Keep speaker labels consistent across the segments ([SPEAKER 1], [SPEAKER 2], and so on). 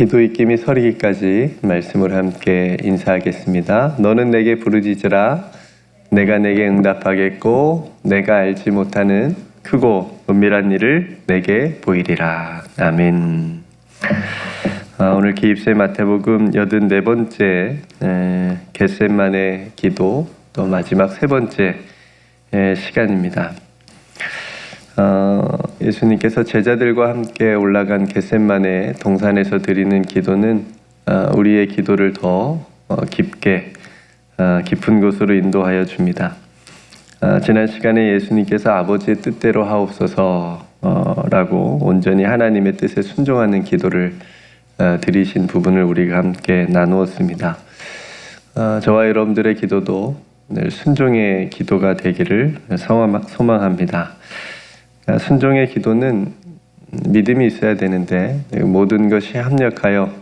[SPEAKER 1] 기도 입김이 서리기까지 말씀을 함께 인사하겠습니다. 너는 내게 부르짖으라 내가 내게 응답하겠고 내가 알지 못하는 크고 은밀한 일을 내게 보이리라. 아멘. 아, 오늘 기입세 마태복음 여든 네 번째 에, 겟셋만의 기도 또 마지막 세 번째 에, 시간입니다. 어, 예수님께서 제자들과 함께 올라간 겟셋만의 동산에서 드리는 기도는 어, 우리의 기도를 더 어, 깊게 어, 깊은 곳으로 인도하여 줍니다. 어, 지난 시간에 예수님께서 아버지의 뜻대로 하옵소서라고 온전히 하나님의 뜻에 순종하는 기도를 어, 드리신 부분을 우리가 함께 나누었습니다. 어, 저와 여러분들의 기도도 늘 순종의 기도가 되기를 소망- 소망합니다. 아, 순종의 기도는 믿음이 있어야 되는데 모든 것이 합력하여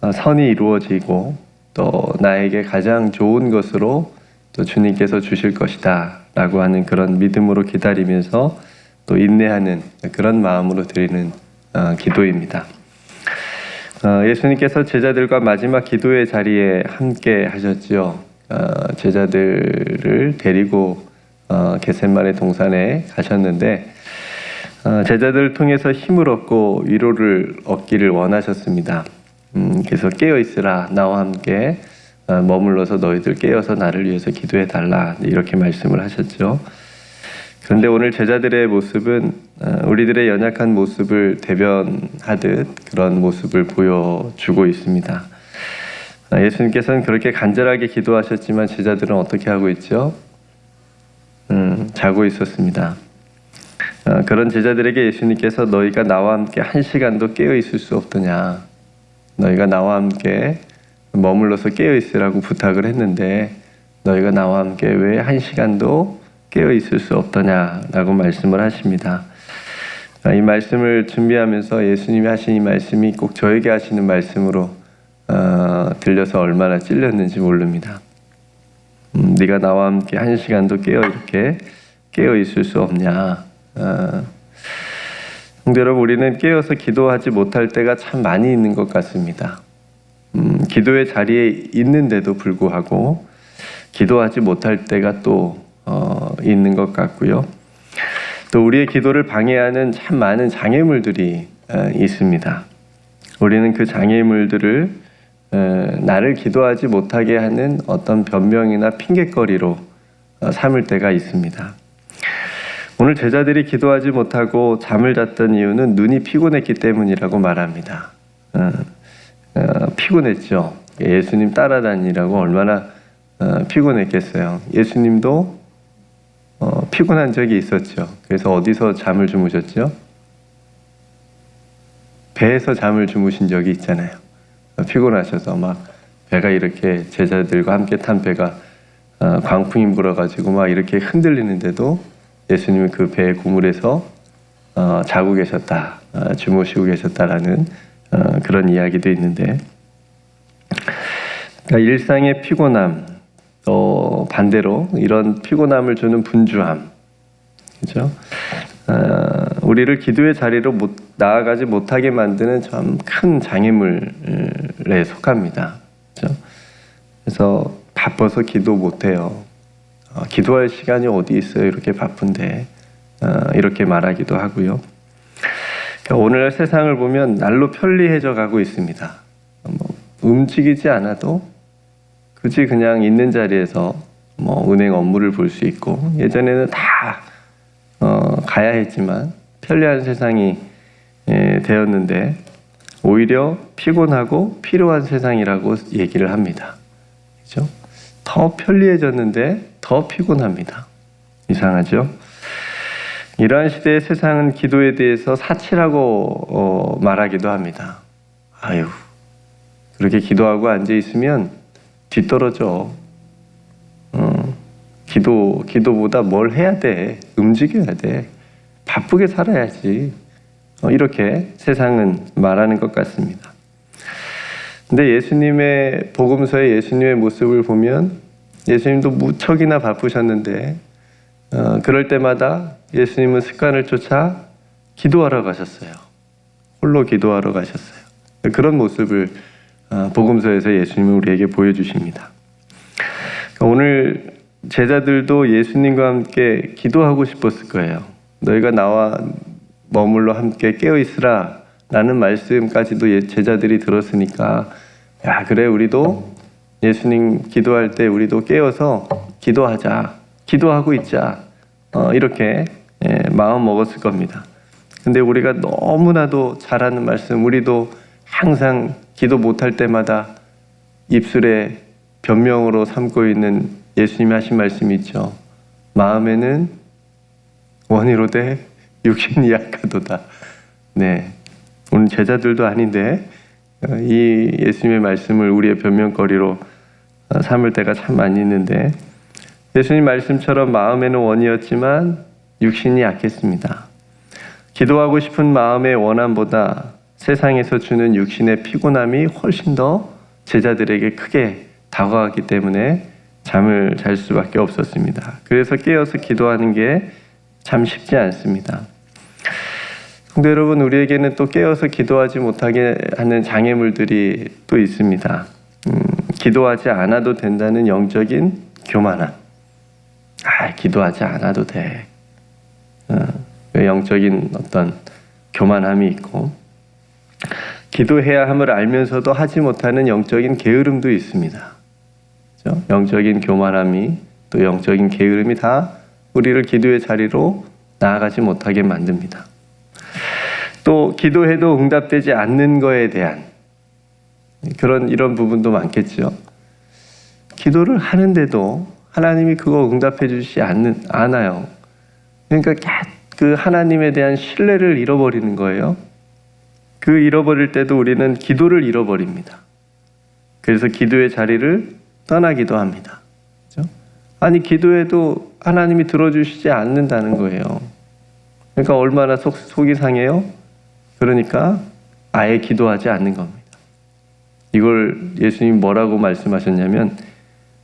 [SPEAKER 1] 어, 선이 이루어지고 또 나에게 가장 좋은 것으로 또 주님께서 주실 것이다 라고 하는 그런 믿음으로 기다리면서 또 인내하는 그런 마음으로 드리는 어, 기도입니다. 어, 예수님께서 제자들과 마지막 기도의 자리에 함께 하셨지요. 어, 제자들을 데리고 어, 겟셋만의 동산에 가셨는데 어, 제자들을 통해서 힘을 얻고 위로를 얻기를 원하셨습니다. 음, 그래서 깨어 있으라 나와 함께 어, 머물러서 너희들 깨어서 나를 위해서 기도해 달라 이렇게 말씀을 하셨죠. 그런데 오늘 제자들의 모습은 어, 우리들의 연약한 모습을 대변하듯 그런 모습을 보여주고 있습니다. 어, 예수님께서는 그렇게 간절하게 기도하셨지만 제자들은 어떻게 하고 있죠? 음, 자고 있었습니다. 어, 그런 제자들에게 예수님께서 너희가 나와 함께 한 시간도 깨어 있을 수 없더냐? 너희가 나와 함께 머물러서 깨어 있으라고 부탁을 했는데 너희가 나와 함께 왜 한 시간도 깨어 있을 수 없더냐라고 말씀을 하십니다. 아, 이 말씀을 준비하면서 예수님이 하신 이 말씀이 꼭 저에게 하시는 말씀으로 어, 들려서 얼마나 찔렸는지 모릅니다. 음, 네가 나와 함께 한 시간도 깨어 이렇게 깨어 있을 수 없냐? 어, 성도 여러분, 우리는 깨어서 기도하지 못할 때가 참 많이 있는 것 같습니다. 음, 기도의 자리에 있는데도 불구하고 기도하지 못할 때가 또 어, 있는 것 같고요. 또 우리의 기도를 방해하는 참 많은 장애물들이 어, 있습니다. 우리는 그 장애물들을 어, 나를 기도하지 못하게 하는 어떤 변명이나 핑계거리로 어, 삼을 때가 있습니다. 오늘 제자들이 기도하지 못하고 잠을 잤던 이유는 눈이 피곤했기 때문이라고 말합니다. 어, 어, 피곤했죠. 예수님 따라다니라고 얼마나 어, 피곤했겠어요. 예수님도 어, 피곤한 적이 있었죠. 그래서 어디서 잠을 주무셨죠? 배에서 잠을 주무신 적이 있잖아요. 어, 피곤하셔서 막 배가 이렇게 제자들과 함께 탄 배가 어, 광풍이 불어가지고 막 이렇게 흔들리는데도 예수님이 그 배의 고물에서 어, 자고 계셨다, 어, 주무시고 계셨다라는 어, 그런 이야기도 있는데 그러니까 일상의 피곤함, 또 반대로 이런 피곤함을 주는 분주함, 그죠? 어, 우리를 기도의 자리로 못, 나아가지 못하게 만드는 참 큰 장애물에 속합니다. 그죠? 그래서 바빠서 기도 못해요. 어, 기도할 시간이 어디 있어요? 이렇게 바쁜데 어, 이렇게 말하기도 하고요. 그러니까 오늘 세상을 보면 날로 편리해져 가고 있습니다. 뭐, 움직이지 않아도 굳이 그냥 있는 자리에서 뭐 은행 업무를 볼 수 있고 예전에는 다 어, 가야 했지만 편리한 세상이 예, 되었는데 오히려 피곤하고 필요한 세상이라고 얘기를 합니다. 그죠? 더 편리해졌는데 더 피곤합니다. 이상하죠? 이러한 시대의 세상은 기도에 대해서 사치라고 어, 말하기도 합니다. 아유, 그렇게 기도하고 앉아 있으면 뒤떨어져. 어, 기도 기도보다 뭘 해야 돼? 움직여야 돼. 바쁘게 살아야지. 어, 이렇게 세상은 말하는 것 같습니다. 근데 예수님의 복음서의 예수님의 모습을 보면 예수님도 무척이나 바쁘셨는데 어, 그럴 때마다 예수님은 습관을 쫓아 기도하러 가셨어요. 홀로 기도하러 가셨어요. 그런 모습을 어, 복음서에서 예수님은 우리에게 보여주십니다. 오늘 제자들도 예수님과 함께 기도하고 싶었을 거예요. 너희가 나와 머물러 함께 깨어 있으라 라는 말씀까지도 예- 제자들이 들었으니까 야 그래 우리도 예수님 기도할 때 우리도 깨어서 기도하자 기도하고 있자 어, 이렇게 예, 마음 먹었을 겁니다. 근데 우리가 너무나도 잘하는 말씀 우리도 항상 기도 못할 때마다 입술에 변명으로 삼고 있는 예수님이 하신 말씀이 있죠. 마음에는 원이로되 육신이 약하도다. 네. 오늘 제자들도 아닌데 어, 이 예수님의 말씀을 우리의 변명거리로 어, 삼을 때가 참 많이 있는데 예수님 말씀처럼 마음에는 원이었지만 육신이 약했습니다. 기도하고 싶은 마음의 원함보다 세상에서 주는 육신의 피곤함이 훨씬 더 제자들에게 크게 다가왔기 때문에 잠을 잘 수밖에 없었습니다. 그래서 깨어서 기도하는 게 참 쉽지 않습니다. 근데 여러분 우리에게는 또 깨어서 기도하지 못하게 하는 장애물들이 또 있습니다. 음, 기도하지 않아도 된다는 영적인 교만함. 아, 기도하지 않아도 돼. 어, 그 영적인 어떤 교만함이 있고 기도해야 함을 알면서도 하지 못하는 영적인 게으름도 있습니다. 그렇죠? 영적인 교만함이 또 영적인 게으름이 다 우리를 기도의 자리로 나아가지 못하게 만듭니다. 또 기도해도 응답되지 않는 거에 대한 그런 이런 부분도 많겠죠. 기도를 하는데도 하나님이 그거 응답해 주시지 않는 않아요. 그러니까 그 하나님에 대한 신뢰를 잃어버리는 거예요. 그 잃어버릴 때도 우리는 기도를 잃어버립니다. 그래서 기도의 자리를 떠나기도 합니다. 아니 기도해도 하나님이 들어주시지 않는다는 거예요. 그러니까 얼마나 속, 속이 상해요? 그러니까 아예 기도하지 않는 겁니다. 이걸 예수님 뭐라고 말씀하셨냐면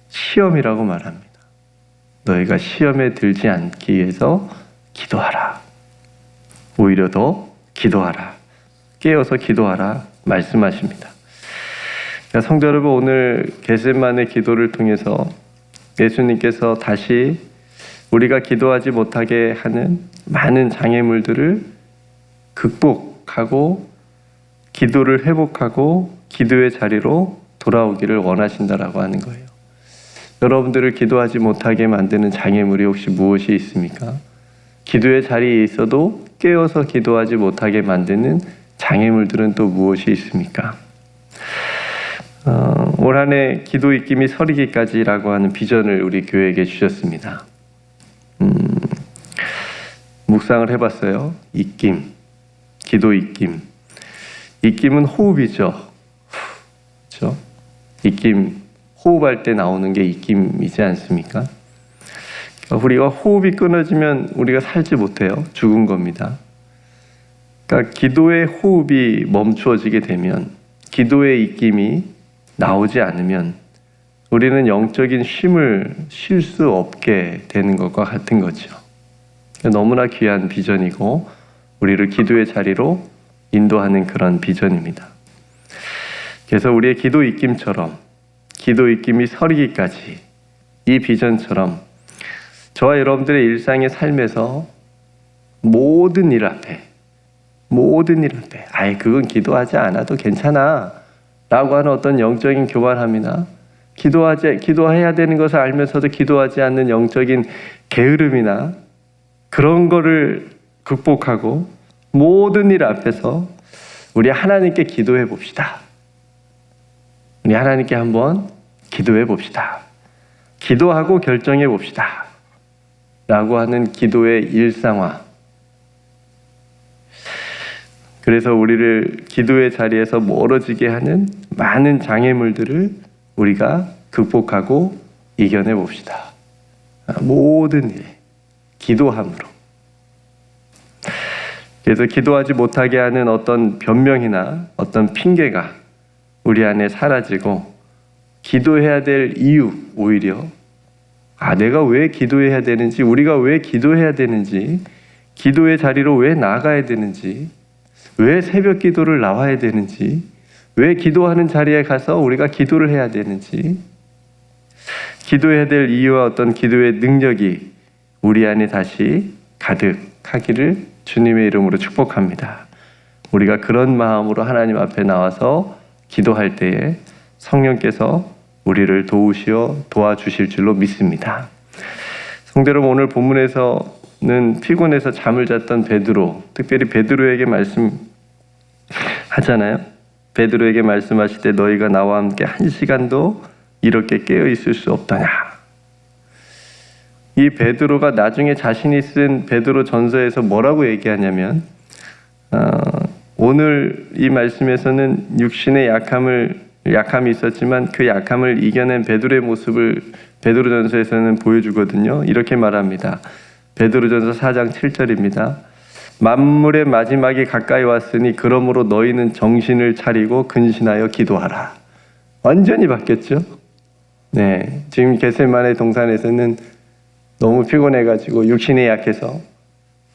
[SPEAKER 1] 시험이라고 말합니다. 너희가 시험에 들지 않기 위해서 기도하라. 오히려 더 기도하라. 깨어서 기도하라 말씀하십니다. 그러니까 성도 여러분 오늘 게셋만의 기도를 통해서 예수님께서 다시 우리가 기도하지 못하게 하는 많은 장애물들을 극 복하고 기도를 회복하고 기도의 자리로 돌아오기를 원하신다라고 하는 거예요. 여러분들을 기도하지 못하게 만드는 장애물이 혹시 무엇이 있습니까? 기도의 자리에 있어도 깨어서 기도하지 못하게 만드는 장애물들은 또 무엇이 있습니까? 어, 올 한해 기도 입김이 서리기까지라고 하는 비전을 우리 교회에게 주셨습니다. 음, 묵상을 해봤어요. 입김, 기도 입김. 입김은 호흡이죠. 그렇죠? 입김, 호흡할 때 나오는 게 입김이지 않습니까? 우리가 호흡이 끊어지면 우리가 살지 못해요. 죽은 겁니다. 그러니까 기도의 호흡이 멈추어지게 되면 기도의 입김이 나오지 않으면 우리는 영적인 쉼을 쉴 수 없게 되는 것과 같은 거죠. 너무나 귀한 비전이고 우리를 기도의 자리로 인도하는 그런 비전입니다. 그래서 우리의 기도 입김처럼 기도 입김이 서리기까지 이 비전처럼 저와 여러분들의 일상의 삶에서 모든 일 앞에 모든 일 앞에 아예 그건 기도하지 않아도 괜찮아 라고 하는 어떤 영적인 교만함이나 기도하지 기도해야 되는 것을 알면서도 기도하지 않는 영적인 게으름이나 그런 거를 극복하고 모든 일 앞에서 우리 하나님께 기도해 봅시다. 우리 하나님께 한번 기도해 봅시다. 기도하고 결정해 봅시다. 라고 하는 기도의 일상화. 그래서 우리를 기도의 자리에서 멀어지게 하는 많은 장애물들을 우리가 극복하고 이겨내 봅시다. 모든 일에 기도함으로. 그래서 기도하지 못하게 하는 어떤 변명이나 어떤 핑계가 우리 안에 사라지고 기도해야 될 이유 오히려 아 내가 왜 기도해야 되는지 우리가 왜 기도해야 되는지 기도의 자리로 왜 나가야 되는지 왜 새벽 기도를 나와야 되는지 왜 기도하는 자리에 가서 우리가 기도를 해야 되는지, 기도해야 될 이유와 어떤 기도의 능력이 우리 안에 다시 가득 하기를 주님의 이름으로 축복합니다. 우리가 그런 마음으로 하나님 앞에 나와서 기도할 때에 성령께서 우리를 도우시어 도와주실 줄로 믿습니다. 성도 여러분 오늘 본문에서는 피곤해서 잠을 잤던 베드로, 특별히 베드로에게 말씀하잖아요. 베드로에게 말씀하실 때 너희가 나와 함께 한 시간도 이렇게 깨어 있을 수 없더냐. 이 베드로가 나중에 자신이 쓴 베드로 전서에서 뭐라고 얘기하냐면 어, 오늘 이 말씀에서는 육신의 약함을 약함이 있었지만 그 약함을 이겨낸 베드로의 모습을 베드로전서에서는 보여주거든요. 이렇게 말합니다. 베드로전서 4장 7절입니다. 만물의 마지막이 가까이 왔으니 그러므로 너희는 정신을 차리고 근신하여 기도하라. 완전히 바뀌었죠. 네, 지금 게셀만의 동산에서는 너무 피곤해가지고 육신에 약해서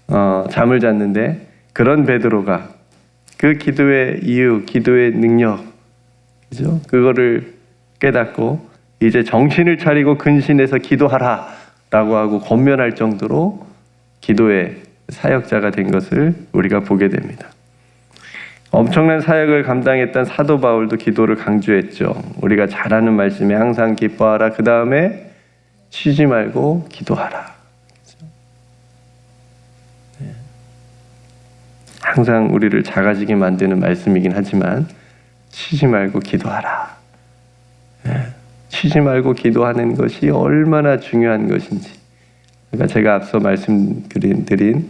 [SPEAKER 1] 어, 잠을 잤는데 그런 베드로가 그 기도의 이유, 기도의 능력, 그죠? 그거를 깨닫고 이제 정신을 차리고 근신해서 기도하라라고 하고 권면할 정도로 기도의 사역자가 된 것을 우리가 보게 됩니다. 엄청난 사역을 감당했던 사도 바울도 기도를 강조했죠. 우리가 잘 아는 말씀에 항상 기뻐하라. 그 다음에 쉬지 말고 기도하라. 네. 항상 우리를 작아지게 만드는 말씀이긴 하지만 쉬지 말고 기도하라. 네. 쉬지 말고 기도하는 것이 얼마나 중요한 것인지. 그러니까 제가 앞서 말씀드린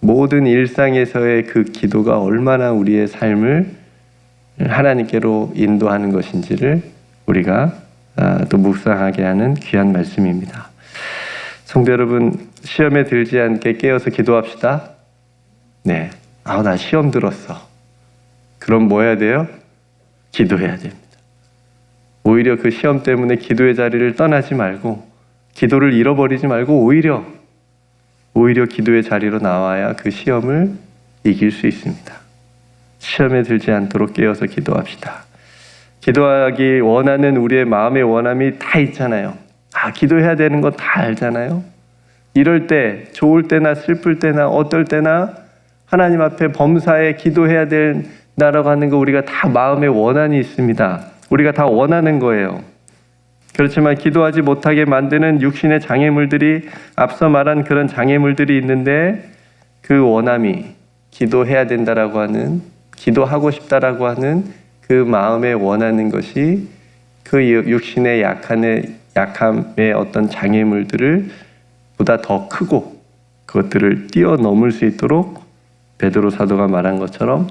[SPEAKER 1] 모든 일상에서의 그 기도가 얼마나 우리의 삶을 하나님께로 인도하는 것인지를 우리가 아, 또 묵상하게 하는 귀한 말씀입니다. 성도 여러분, 시험에 들지 않게 깨어서 기도합시다. 네. 아, 나 시험 들었어. 그럼 뭐 해야 돼요? 기도해야 됩니다. 오히려 그 시험 때문에 기도의 자리를 떠나지 말고, 기도를 잃어버리지 말고, 오히려, 오히려 기도의 자리로 나와야 그 시험을 이길 수 있습니다. 시험에 들지 않도록 깨어서 기도합시다. 기도하기 원하는 우리의 마음의 원함이 다 있잖아요. 아, 기도해야 되는 거 다 알잖아요. 이럴 때, 좋을 때나 슬플 때나 어떨 때나 하나님 앞에 범사에 기도해야 된다라고 하는 거 우리가 다 마음의 원한이 있습니다. 우리가 다 원하는 거예요. 그렇지만 기도하지 못하게 만드는 육신의 장애물들이 앞서 말한 그런 장애물들이 있는데 그 원함이 기도해야 된다라고 하는 기도하고 싶다라고 하는 그 마음에 원하는 것이 그 육신의 약함의, 약함의 어떤 장애물들을 보다 더 크고 그것들을 뛰어넘을 수 있도록 베드로 사도가 말한 것처럼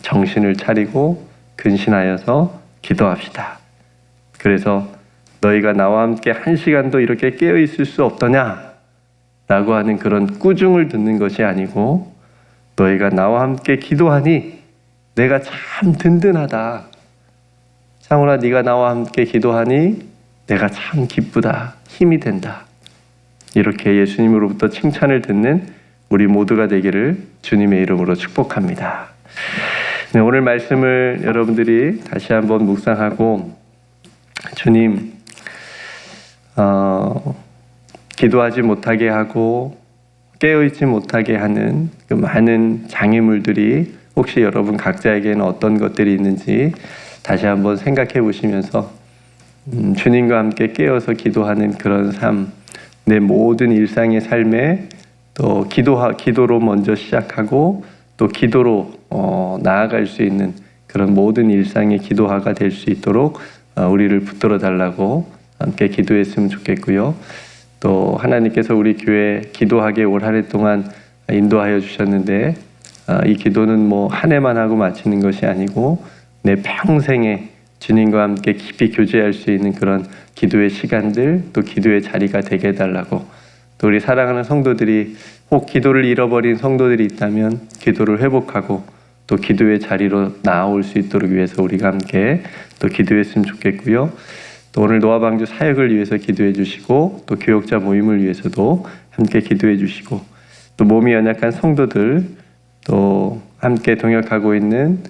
[SPEAKER 1] 정신을 차리고 근신하여서 기도합시다. 그래서 너희가 나와 함께 한 시간도 이렇게 깨어 있을 수 없더냐? 라고 하는 그런 꾸중을 듣는 것이 아니고 너희가 나와 함께 기도하니 내가 참 든든하다. 창훈아, 네가 나와 함께 기도하니 내가 참 기쁘다. 힘이 된다. 이렇게 예수님으로부터 칭찬을 듣는 우리 모두가 되기를 주님의 이름으로 축복합니다. 네, 오늘 말씀을 여러분들이 다시 한번 묵상하고 주님 어, 기도하지 못하게 하고 깨어있지 못하게 하는 그 많은 장애물들이 혹시 여러분 각자에게는 어떤 것들이 있는지 다시 한번 생각해 보시면서 음, 주님과 함께 깨어서 기도하는 그런 삶, 내 모든 일상의 삶에 또 기도하, 기도로 먼저 시작하고 또 기도로 어, 나아갈 수 있는 그런 모든 일상의 기도화가 될 수 있도록 어, 우리를 붙들어 달라고 함께 기도했으면 좋겠고요. 또 하나님께서 우리 교회 기도하게 올 한 해 동안 인도하여 주셨는데 아, 이 기도는 뭐 한 해만 하고 마치는 것이 아니고 내 평생에 주님과 함께 깊이 교제할 수 있는 그런 기도의 시간들 또 기도의 자리가 되게 해달라고 또 우리 사랑하는 성도들이 혹 기도를 잃어버린 성도들이 있다면 기도를 회복하고 또 기도의 자리로 나아올 수 있도록 위해서 우리가 함께 또 기도했으면 좋겠고요. 또 오늘 노아방주 사역을 위해서 기도해 주시고 또 교역자 모임을 위해서도 함께 기도해 주시고 또 몸이 연약한 성도들 또 함께 동역하고 있는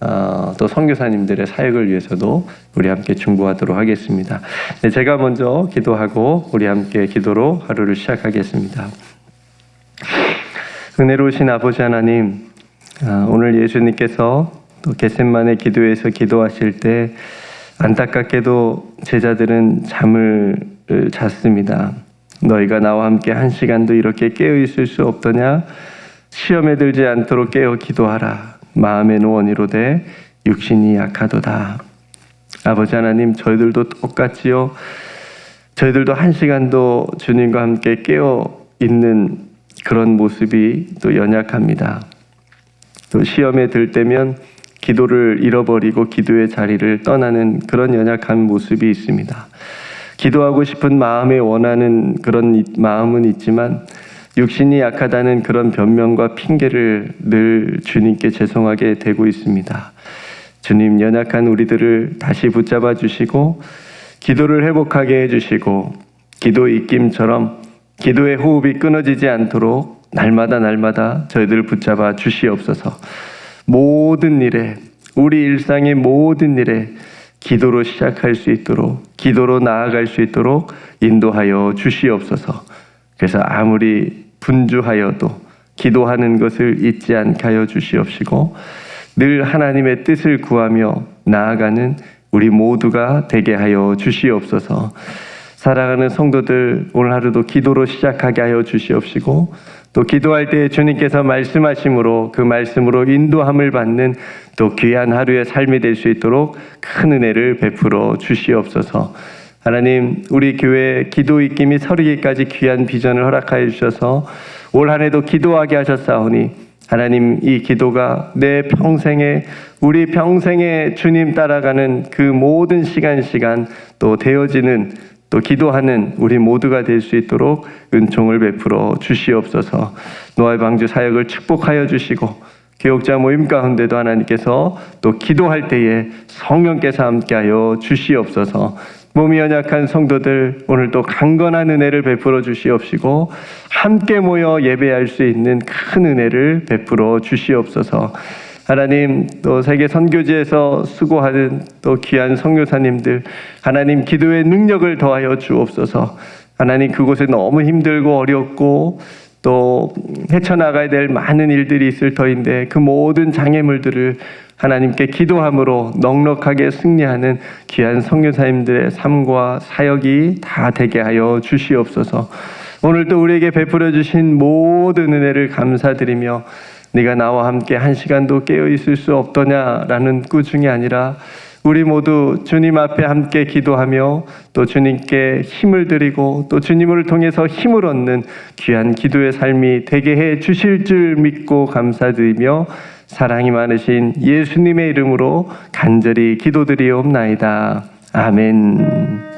[SPEAKER 1] 어, 또 선교사님들의 사역을 위해서도 우리 함께 중보하도록 하겠습니다. 네, 제가 먼저 기도하고 우리 함께 기도로 하루를 시작하겠습니다. 은혜로우신 아버지 하나님, 아, 오늘 예수님께서 또 겟셋만의 기도에서 기도하실 때 안타깝게도 제자들은 잠을 으, 잤습니다. 너희가 나와 함께 한 시간도 이렇게 깨어 있을 수 없더냐? 시험에 들지 않도록 깨어 기도하라. 마음의 노원이로되 육신이 약하도다. 아버지 하나님, 저희들도 똑같지요. 저희들도 한 시간도 주님과 함께 깨어 있는 그런 모습이 또 연약합니다. 또 시험에 들 때면 기도를 잃어버리고 기도의 자리를 떠나는 그런 연약한 모습이 있습니다. 기도하고 싶은 마음에 원하는 그런 이- 마음은 있지만 육신이 약하다는 그런 변명과 핑계를 늘 주님께 죄송하게 되고 있습니다. 주님 연약한 우리들을 다시 붙잡아 주시고 기도를 회복하게 해 주시고 기도 입김처럼 기도의 호흡이 끊어지지 않도록 날마다 날마다 저희들을 붙잡아 주시옵소서. 모든 일에 우리 일상의 모든 일에 기도로 시작할 수 있도록 기도로 나아갈 수 있도록 인도하여 주시옵소서. 그래서 아무리 분주하여도 기도하는 것을 잊지 않게 하여 주시옵시고 늘 하나님의 뜻을 구하며 나아가는 우리 모두가 되게 하여 주시옵소서. 사랑하는 성도들 오늘 하루도 기도로 시작하게 하여 주시옵시고 또 기도할 때 주님께서 말씀하심으로 그 말씀으로 인도함을 받는 또 귀한 하루의 삶이 될 수 있도록 큰 은혜를 베풀어 주시옵소서. 하나님 우리 교회 기도 입김이 서리기까지 귀한 비전을 허락하여 주셔서 올 한해도 기도하게 하셨사오니 하나님 이 기도가 내 평생에 우리 평생에 주님 따라가는 그 모든 시간 시간 또 되어지는 또 기도하는 우리 모두가 될 수 있도록 은총을 베풀어 주시옵소서. 노아의 방주 사역을 축복하여 주시고 교육자 모임 가운데도 하나님께서 또 기도할 때에 성령께서 함께하여 주시옵소서. 몸이 연약한 성도들 오늘 또 강건한 은혜를 베풀어 주시옵시고 함께 모여 예배할 수 있는 큰 은혜를 베풀어 주시옵소서. 하나님 또 세계 선교지에서 수고하는 또 귀한 선교사님들 하나님 기도의 능력을 더하여 주옵소서. 하나님 그곳에 너무 힘들고 어렵고 또 헤쳐나가야 될 많은 일들이 있을 터인데 그 모든 장애물들을 하나님께 기도함으로 넉넉하게 승리하는 귀한 선교사님들의 삶과 사역이 다 되게 하여 주시옵소서. 오늘도 우리에게 베풀어 주신 모든 은혜를 감사드리며 네가 나와 함께 한 시간도 깨어 있을 수 없더냐라는 꾸중이 아니라 우리 모두 주님 앞에 함께 기도하며 또 주님께 힘을 드리고 또 주님을 통해서 힘을 얻는 귀한 기도의 삶이 되게 해 주실 줄 믿고 감사드리며 사랑이 많으신 예수님의 이름으로 간절히 기도드리옵나이다. 아멘.